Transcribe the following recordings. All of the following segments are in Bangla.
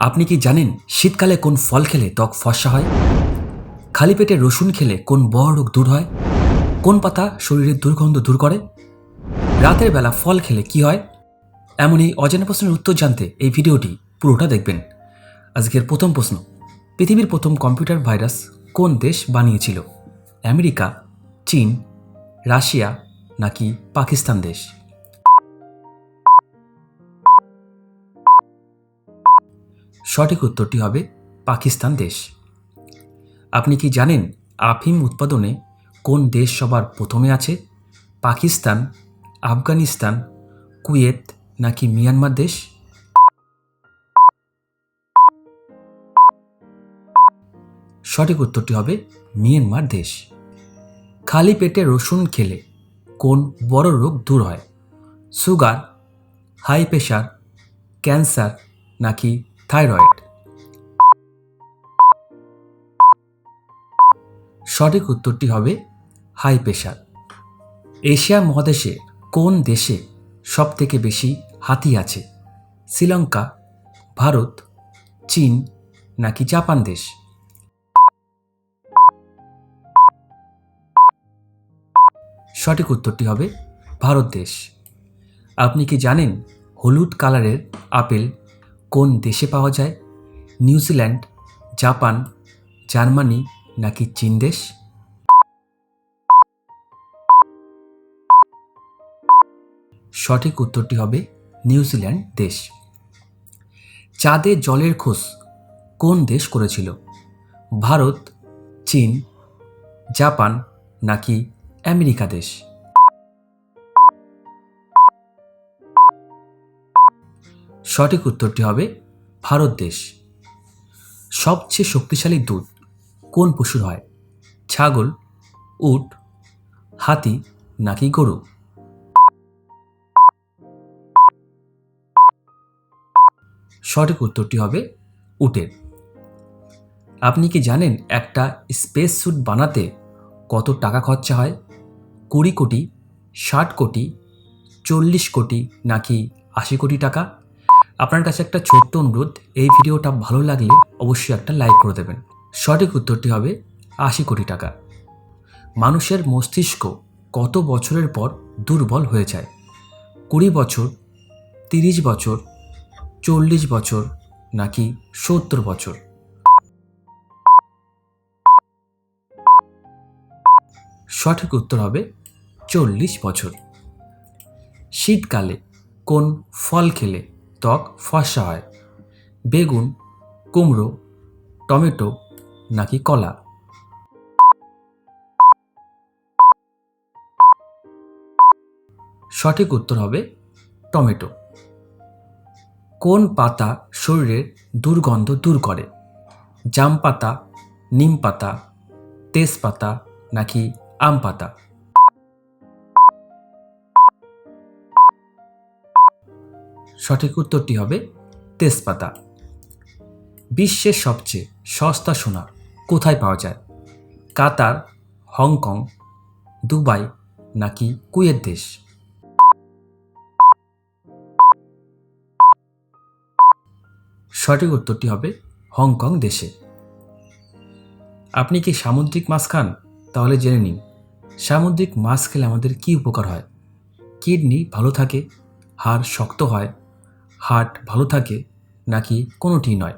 আপনি কি জানেন শীতকালে কোন ফল খেলে ত্বক ফর্সা হয়? খালি পেটে রসুন খেলে কোন বড় রোগ দূর হয়? কোন পাতা শরীরের দুর্গন্ধ দূর করে? রাতের বেলা ফল খেলে কি হয়? এমনই অজানা প্রশ্নের উত্তর জানতে এই ভিডিওটি পুরোটা দেখবেন। আজকের প্রথম প্রশ্ন, পৃথিবীর প্রথম কম্পিউটার ভাইরাস কোন দেশ বানিয়েছিল? আমেরিকা, চীন, রাশিয়া নাকি পাকিস্তান দেশ? সঠিক উত্তরটি হবে পাকিস্তান দেশ। আপনি কি জানেন আফিম উৎপাদনে কোন দেশ সবার প্রথমে আছে? পাকিস্তান, আফগানিস্তান, কুয়েত নাকি মিয়ানমার দেশ? সঠিক উত্তরটি হবে মিয়ানমার দেশ। খালি পেটে রসুন খেলে কোন বড় রোগ দূর হয়? সুগার, হাই প্রেশার, ক্যান্সার নাকি থাইরয়েড। সঠিক উত্তরটি হবে হাই প্রেশার এশিয়া মহাদেশে কোন দেশে সবথেকে বেশি হাতি আছে? শ্রীলঙ্কা, ভারত, চীন নাকি জাপান দেশ? সঠিক উত্তরটি হবে ভারত দেশ। আপনি কি জানেন হলুদ কালারের আপেল কোন দেশে পাওয়া যায়? নিউজিল্যান্ড, জাপান, জার্মানি নাকি চীন দেশ? সঠিক উত্তরটি হবে নিউজিল্যান্ড দেশ। চাঁদে জলের খোঁজ কোন দেশ করেছিল? ভারত, চীন, জাপান নাকি আমেরিকা দেশ? সঠিক উত্তরটি হবে ভারত দেশ। সবচেয়ে শক্তিশালী দুধ কোন পশুর হয়? ছাগল, উট, হাতি নাকি গরু? সঠিক উত্তরটি হবে উটের। আপনি কি জানেন একটা স্পেস স্যুট বানাতে কত টাকা খরচা হয়? কুড়ি কোটি, ষাট কোটি, চল্লিশ কোটি নাকি আশি কোটি টাকা? আপনার কাছে একটা ছোট্ট অনুরোধ, এই ভিডিওটা ভালো লাগলে অবশ্যই একটা লাইক করে দেবেন। সঠিক উত্তরটি হবে আশি কোটি টাকা। মানুষের মস্তিষ্ক কত বছরের পর দুর্বল হয়ে যায়? কুড়ি বছর, তিরিশ বছর, চল্লিশ বছর, নাকি সত্তর বছর? সঠিক উত্তর হবে চল্লিশ বছর। শীতকালে কোন ফল খেলে? ত্বক ফর্সা হয়। বেগুন, কুমড়ো, টমেটো নাকি কলা? সঠিক উত্তর হবে টমেটো। কোন পাতা শরীরের দুর্গন্ধ দূর করে? জাম পাতা, নিম পাতা, তেজপাতা নাকি আম পাতা? সঠিক উত্তরটি হবে তেজপাতা। বিশ্বের সবচেয়ে সস্তা সোনা কোথায় পাওয়া যায়? কাতার, হংকং, দুবাই নাকি কুয়েত দেশ? সঠিক উত্তরটি হবে হংকং দেশে। আপনি কি সামুদ্রিক মাছ খান? তাহলে জেনে নিন, সামুদ্রিক মাছ খেলে আমাদের কি উপকার হয়? কিডনি ভালো থাকে, হাড় শক্ত হয় হার্ট ভালো থাকে নাকি কোনোটি নয়?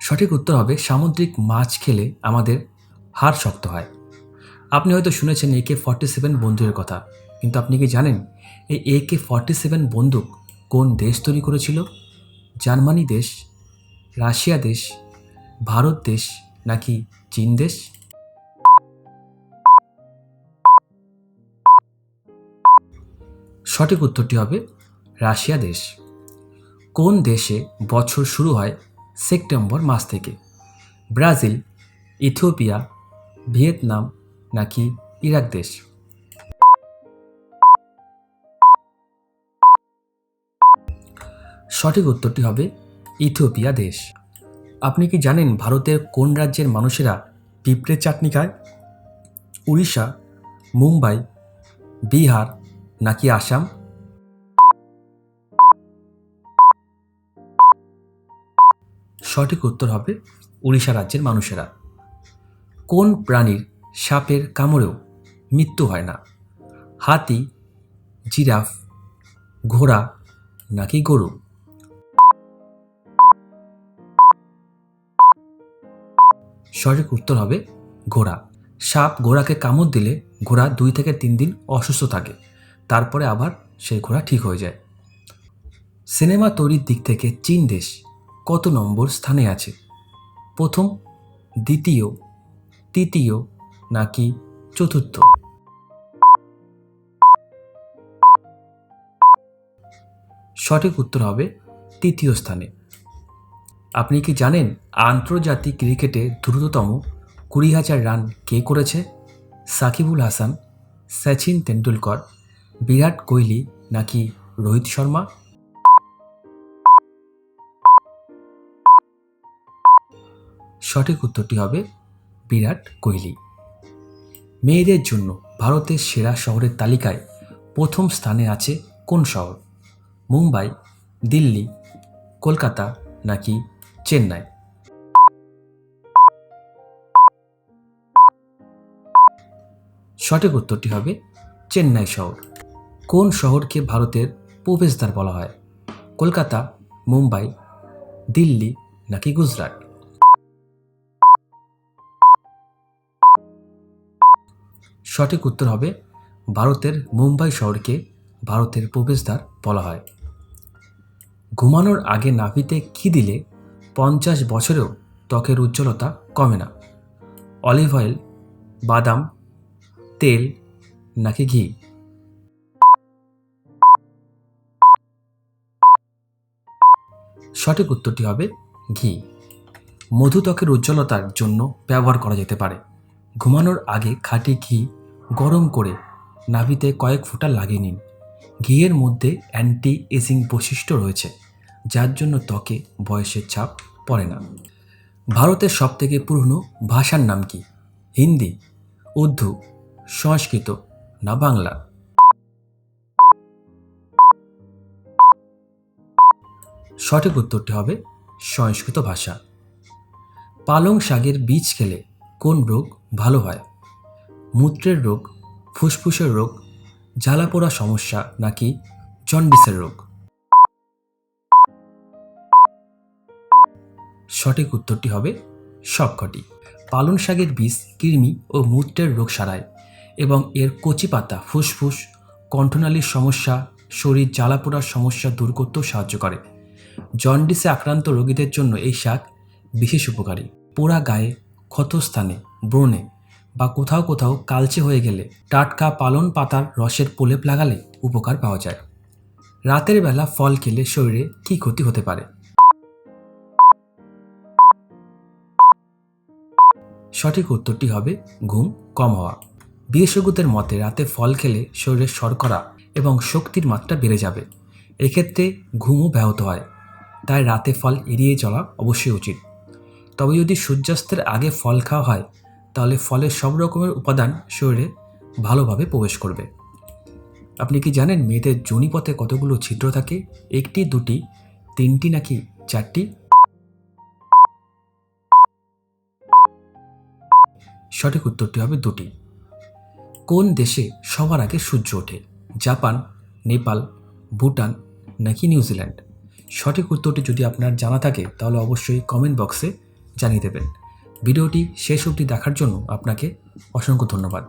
সঠিক উত্তর হবে, সামুদ্রিক মাছ খেলে আমাদের হাড় শক্ত হয়। আপনি হয়তো শুনেছেন একে ফর্টি সেভেন বন্দুকের কথা, কিন্তু আপনি কি জানেন এই একে ফর্টি সেভেন বন্দুক কোন দেশ তৈরি করেছিল? জার্মানি দেশ, রাশিয়া দেশ, ভারত দেশ নাকি চীন দেশ? সঠিক উত্তরটি হবে রাশিয়া দেশ। কোন দেশে বছর শুরু হয় সেপ্টেম্বর মাস থেকে? ব্রাজিল, ইথিওপিয়া, ভিয়েতনাম নাকি ইরাক দেশ? সঠিক উত্তরটি হবে ইথিওপিয়া দেশ। আপনি কি জানেন ভারতের কোন রাজ্যের মানুষেরা পিঁপড়ের চাটনি খায়? উড়িষ্যা, মুম্বাই, বিহার নাকি আসাম? সঠিক উত্তর হবে উড়িষ্যা রাজ্যের মানুষেরা। কোন প্রাণীর সাপের কামড়েও মৃত্যু হয় না? হাতি, জিরাফ, ঘোড়া নাকি গরু? সঠিক উত্তর হবে ঘোড়া। সাপ ঘোড়াকে কামড় দিলে ঘোড়া দুই থেকে তিন দিন অসুস্থ থাকে। তারপরে আবার সেই ঘোড়া ঠিক হয়ে যায়। সিনেমা তৈরির দিক থেকে চীন দেশ কত নম্বর স্থানে আছে? প্রথম, দ্বিতীয়, তৃতীয় নাকি চতুর্থ? সঠিক উত্তর হবে তৃতীয় স্থানে। আপনি কি জানেন আন্তর্জাতিক ক্রিকেটে দ্রুততম কুড়ি হাজার রান কে করেছে? সাকিবুল হাসান, সচিন তেন্ডুলকর বিরাট কোহলি নাকি রোহিত শর্মা? সঠিক উত্তরটি হবে বিরাট কোহলি। মেয়েদের জন্য ভারতের সেরা শহরের তালিকায় প্রথম স্থানে আছে কোন শহর? মুম্বাই, দিল্লি, কলকাতা নাকি চেন্নাই? সঠিক উত্তরটি হবে চেন্নাই শহর। কোন শহরকে ভারতের প্রবেশদ্বার বলা হয়? কলকাতা, মুম্বাই, দিল্লি নাকি গুজরাট? সঠিক উত্তর হবে ভারতের মুম্বাই শহরকে ভারতের প্রবেশদ্বার বলা হয়। ঘুমানোর আগে নাভিতে কী দিলে পঞ্চাশ বছরেও ত্বকের উজ্জ্বলতা কমে না? অলিভ অয়েল, বাদাম, তেল নাকি ঘি? সঠিক উত্তরটি হবে ঘি। মধু ত্বকের উজ্জ্বলতার জন্য ব্যবহার করা যেতে পারে। ঘুমানোর আগে খাঁটি ঘি গরম করে নাভিতে কয়েক ফোঁটা লাগিয়ে নিন। ঘিয়ের মধ্যে অ্যান্টি এজিং বৈশিষ্ট্য রয়েছে, যার জন্য ত্বকে বয়সের ছাপ পড়ে না। ভারতের সবথেকে পুরনো ভাষার নাম কি? হিন্দি, উর্দু, সংস্কৃত না বাংলা? সঠিক উত্তরটি হবে সংস্কৃত ভাষা। পালং শাকের বীজ খেলে কোন রোগ ভালো হয়? মূত্রের রোগ, ফুসফুসের রোগ, জ্বালাপোড়া সমস্যা নাকি জন্ডিসের রোগ? সঠিক উত্তরটি হবে সবকটি। পালং শাকের বীজ, কৃমি ও মূত্রের রোগ সারায় এবং এর কচি পাতা, ফুসফুস, কণ্ঠনালীর সমস্যা, শরীর জ্বালাপোড়ার সমস্যা দূর করতেও সাহায্য করে। জন্ডিসে আক্রান্ত রোগীদের জন্য এই শাক বিশেষ উপকারী। পোড়া গায়ে, ক্ষতস্থানে, ব্রণে বা কোথাও কোথাও কালচে হয়ে গেলে টাটকা পালন পাতার রসের প্রলেপ লাগালে উপকার পাওয়া যায়। রাতের বেলা ফল খেলে শরীরে কী ক্ষতি হতে পারে? সঠিক উত্তরটি হবে ঘুম কম হওয়া। বিশেষজ্ঞদের মতে রাতে ফল খেলে শরীরের শর্করা এবং শক্তির মাত্রা বেড়ে যাবে। এক্ষেত্রে ঘুমও ব্যাহত হয়। তাই রাতে ফল এড়িয়ে চলা অবশ্যই উচিত। তবে যদি সূর্যাস্তের আগে ফল খাওয়া হয়, তাহলে ফলের সব রকমের উপাদান শরীরে ভালোভাবে প্রবেশ করবে। আপনি কি জানেন মেয়েদের জনিপথে কতগুলো ছিদ্র থাকে? একটি, দুটি, তিনটি নাকি চারটি? সঠিক উত্তরটি হবে দুটি। কোন দেশে সবার আগে সূর্য ওঠে? জাপান, নেপাল, ভুটান নাকি নিউজিল্যান্ড? সঠিক উত্তরটি যদি আপনার জানা থাকে, তাহলে অবশ্যই কমেন্ট বক্সে জানিয়ে দেবেন। ভিডিওটি শেষ অবধি দেখার জন্য আপনাকে অসংখ্য ধন্যবাদ।